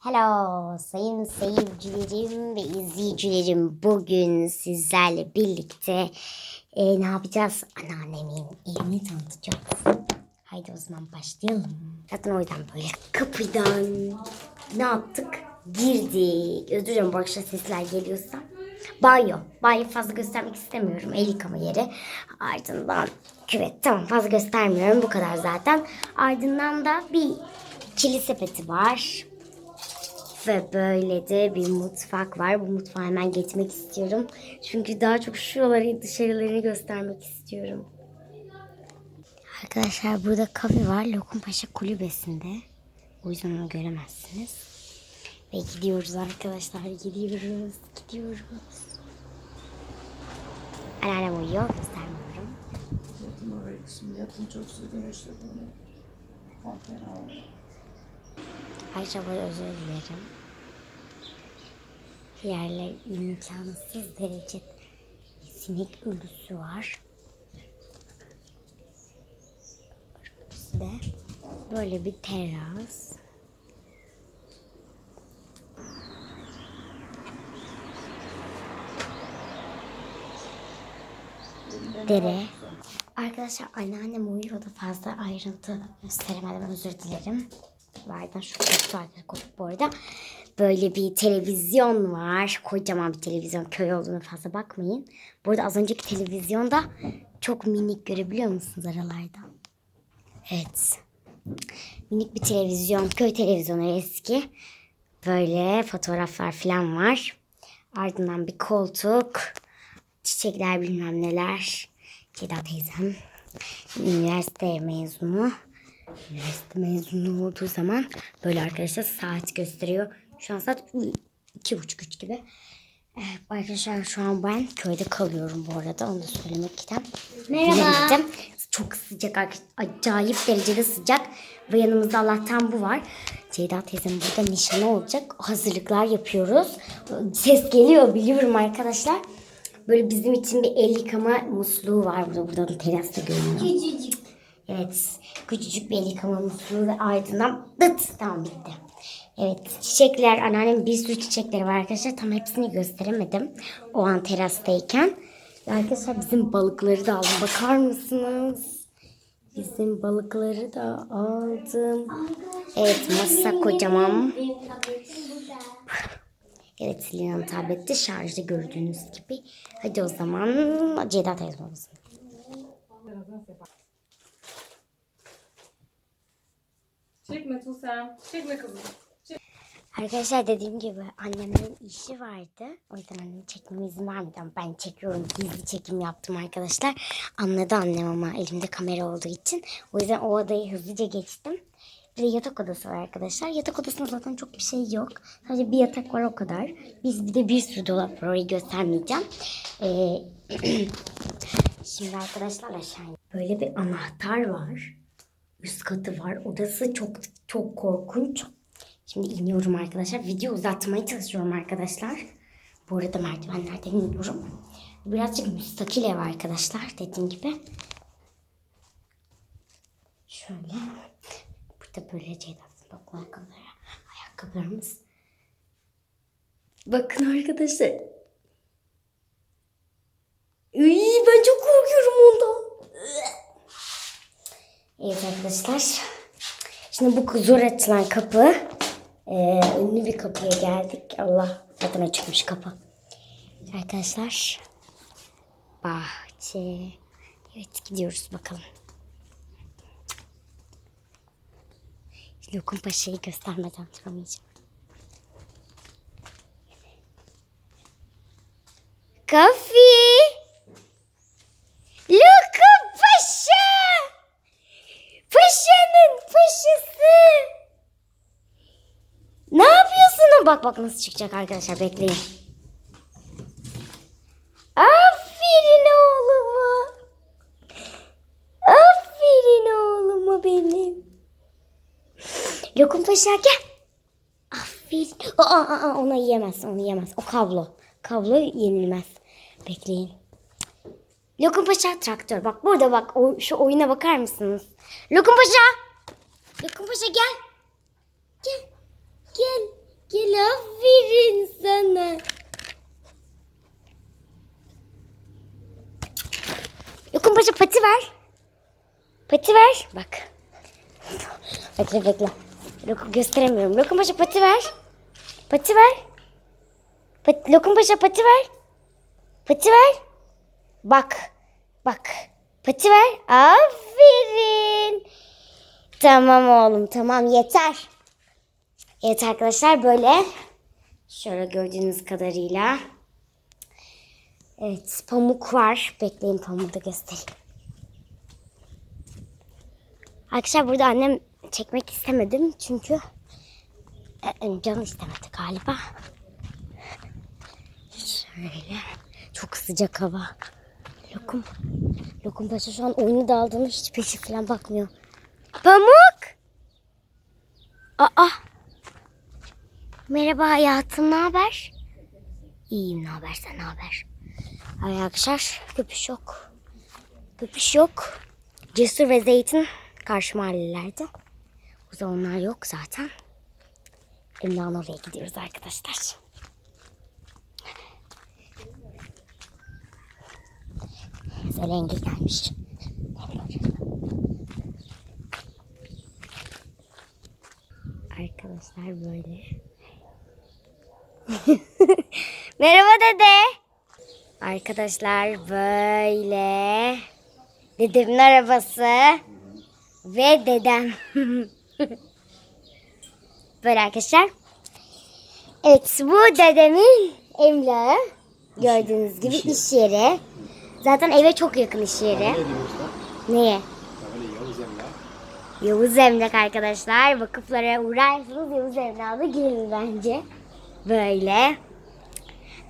Hello sayın seyircilerim ve izleyicilerim. Bugün sizlerle birlikte e, ne yapacağız? Anneannemin evini tanıtacağız. Haydi o zaman başlayalım. Zaten o yüzden böyle kapıdan ne yaptık? Girdik. Özür dilerim bu akşam sesler geliyorsa. Banyo. Banyo fazla göstermek istemiyorum. El yıkama yeri. Ardından küvet. Tamam fazla göstermiyorum. Bu kadar zaten. Ardından da bir kili sepeti var. Ve böyle de bir mutfak var. Bu mutfağa hemen geçmek istiyorum. Çünkü daha çok şuraları dışarılarını göstermek istiyorum. Arkadaşlar burada kafe var. Lokumpaşa kulübesinde. O yüzden onu göremezsiniz. Ve gidiyoruz arkadaşlar. Gidiyoruz. Gidiyoruz. Anneannem uyuyor. Göstermiyorum. Yatın oraya kısmı yatın çok su güneşte bunu. Ayrıca böyle özür dilerim. Yerler imkansız derece sinek ölüsü var. Burası da böyle bir teras. Dere. Arkadaşlar anneannem uyuyor da fazla ayrıntı gösteremedim özür dilerim. Vardan şu arkadaşlar koltuk bu arada. Böyle bir televizyon var. Kocaman bir televizyon. Köy olduğunu fazla bakmayın. Burada az önceki televizyonda çok minik görebiliyor musunuz aralarda? Evet. Minik bir televizyon. Köy televizyonu eski. Böyle fotoğraflar falan var. Ardından bir koltuk. Çiçekler bilmem neler. Ceda teyzem. Üniversite mezunu. Üniversite mezunu olduğu zaman böyle arkadaşlar saat gösteriyor. Şu an saat iki buçuk üç gibi. Evet, arkadaşlar şu an ben köyde kalıyorum bu arada. Onu da söylemek istedim. Merhaba. Çok sıcak arkadaşlar. Acayip derecede sıcak. Ve yanımızda Allah'tan bu var. Ceyda teyzem burada nişanı olacak. Hazırlıklar yapıyoruz. Ses geliyor biliyorum arkadaşlar. Böyle bizim için bir el yıkama musluğu var burada. Buradan terasta görünüyor. Küçücük. Evet. Küçücük bir el yıkama musluğu ve ardından dıt. Tamam bitti. Evet. Çiçekler. Anneannem bir sürü çiçekleri var arkadaşlar. Tam hepsini gösteremedim. O an terastayken. Ve arkadaşlar bizim balıkları da aldım. Bakar mısınız? Bizim balıkları da aldım. Evet masa kocaman. Evet Lina'nın tablette şarjda gördüğünüz gibi. Hadi o zaman Ceyda teyze babasın. Çekme Tuğsem. Çekme kızım. Arkadaşlar dediğim gibi annemin işi vardı. O yüzden annem çekmeme izin vermedi ama ben çekiyorum. Gizli çekim yaptım arkadaşlar. Anladı annem ama elimde kamera olduğu için. O yüzden o odayı hızlıca geçtim. Bir de yatak odası var arkadaşlar. Yatak odasında zaten çok bir şey yok. Sadece bir yatak var o kadar. Biz bir de bir sürü dolap var. Orayı göstermeyeceğim. Ee, şimdi arkadaşlar aşağı Böyle bir anahtar var. Üst katı var. Odası çok çok korkunç. Şimdi iniyorum arkadaşlar. Video uzatmaya çalışıyorum arkadaşlar. Bu arada merdivenlerden iniyorum. Birazcık müstakil ev arkadaşlar dediğim gibi. Şöyle. Burada böyle Ceyda'sın bakın ayakkabılara. Ayakkabılarımız. Bakın arkadaşlar. Iy, ben çok korkuyorum ondan. Evet arkadaşlar. Şimdi bu zor açılan kapı. Ee, ünlü bir kapıya geldik. Allah zaten açıkmış kapı. Arkadaşlar. Bahçe. Evet gidiyoruz bakalım. Lokum Paşa'yı göstermeden çıkamayacağım. Kafi. Lokum Paşa. Paşanın paşası. Ne yapıyorsun? Bak bak nasıl çıkacak arkadaşlar bekleyin. Aferin oğluma. Aferin oğluma benim. Lokum Paşa gel. Aferin. Aa, aa, onu yiyemez, onu yiyemez. O kablo. Kablo yenilmez. Bekleyin. Lokum Paşa traktör. Bak burada bak. O, şu oyuna bakar mısınız? Lokum Paşa. Lokum Paşa gel. Gel. Gel. Gel aferin sana. Yokun Paşa pati ver. Pati ver. Bak. bekle bekle. Lokum gösteremiyorum. Lokum Paşa pati ver. Pati ver. Pat Lokum Paşa pati ver. Pati ver. Bak. Bak. Pati ver. Aferin. Tamam oğlum tamam yeter. Evet arkadaşlar böyle. Şöyle gördüğünüz kadarıyla. Evet pamuk var. Bekleyin pamuğu da göstereyim. Arkadaşlar burada annem çekmek istemedim çünkü e, canım istemedi galiba. Şöyle çok sıcak hava. Lokum. Lokum Paşa şu an oyunu daldığında hiç peşi falan bakmıyor. Pamuk. Aa. Merhaba hayatım ne haber? İyiyim ne haber sen ne haber? Arkadaşlar köpüş yok. Köpüş yok. Cesur ve Zeytin karşı mahallelerde. O zamanlar yok zaten. Emrah'ın oraya gidiyoruz arkadaşlar. Zelenge gelmiş. Arkadaşlar böyle. Merhaba dede. Arkadaşlar böyle. Dedemin arabası. Ve dedem. böyle arkadaşlar. Evet bu dedemin emlakı. Gördüğünüz gibi iş yeri. Zaten eve çok yakın iş yeri. Neye? Yavuz Emlak arkadaşlar. Vakıflara uğrarsınız Yavuz Emlak'a girin bence. Böyle.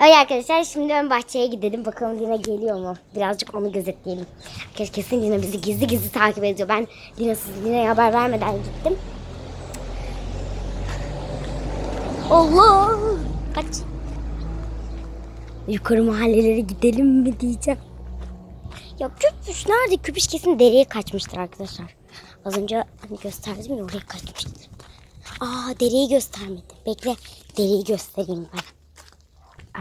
Öyle arkadaşlar şimdi ön bahçeye gidelim. Bakalım Lina geliyor mu? Birazcık onu gözetleyelim. Kesin, kesin Lina bizi gizli gizli takip ediyor. Ben Lina'sız Lina'ya haber vermeden gittim. Allah! Kaç. Yukarı mahallelere gidelim mi diyeceğim. Ya köpüş nerede? Köpüş kesin dereye kaçmıştır arkadaşlar. Az önce hani gösterdim ya oraya kaçmıştır. Aa dereyi göstermedi. Bekle dereyi göstereyim ben.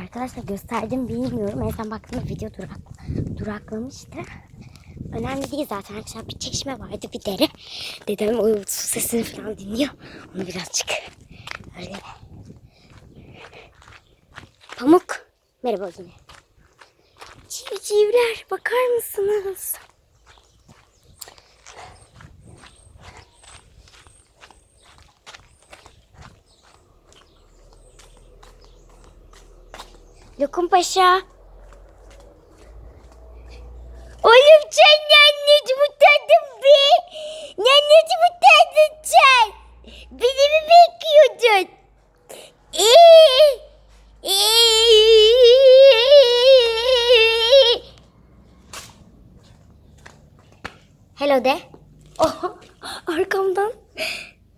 Arkadaşlar gösterdim bilmiyorum. En son baktığımda video durak, duraklamıştı. Önemli değil zaten arkadaşlar. Bir çeşme vardı bir dere. Dedem o su sesini falan dinliyor. Onu birazcık öyle. Pamuk. Merhaba yine. Civcivler bakar mısınız? Lokum Paşa. Oğlum sen anneci bu tadım be. Anneci bu tadım sen. Beni mi bekliyordun? Ee, ee. Hello de. Oh, arkamdan.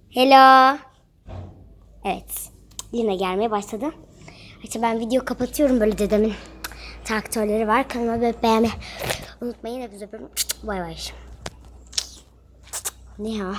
Hello. Evet. Lina gelmeye başladı. İşte ben video kapatıyorum böyle dedemin traktörleri var. Kanalıma böyle beğenmeyi unutmayın. Hepinizi öpüyorum. Bay bay. Ne ya?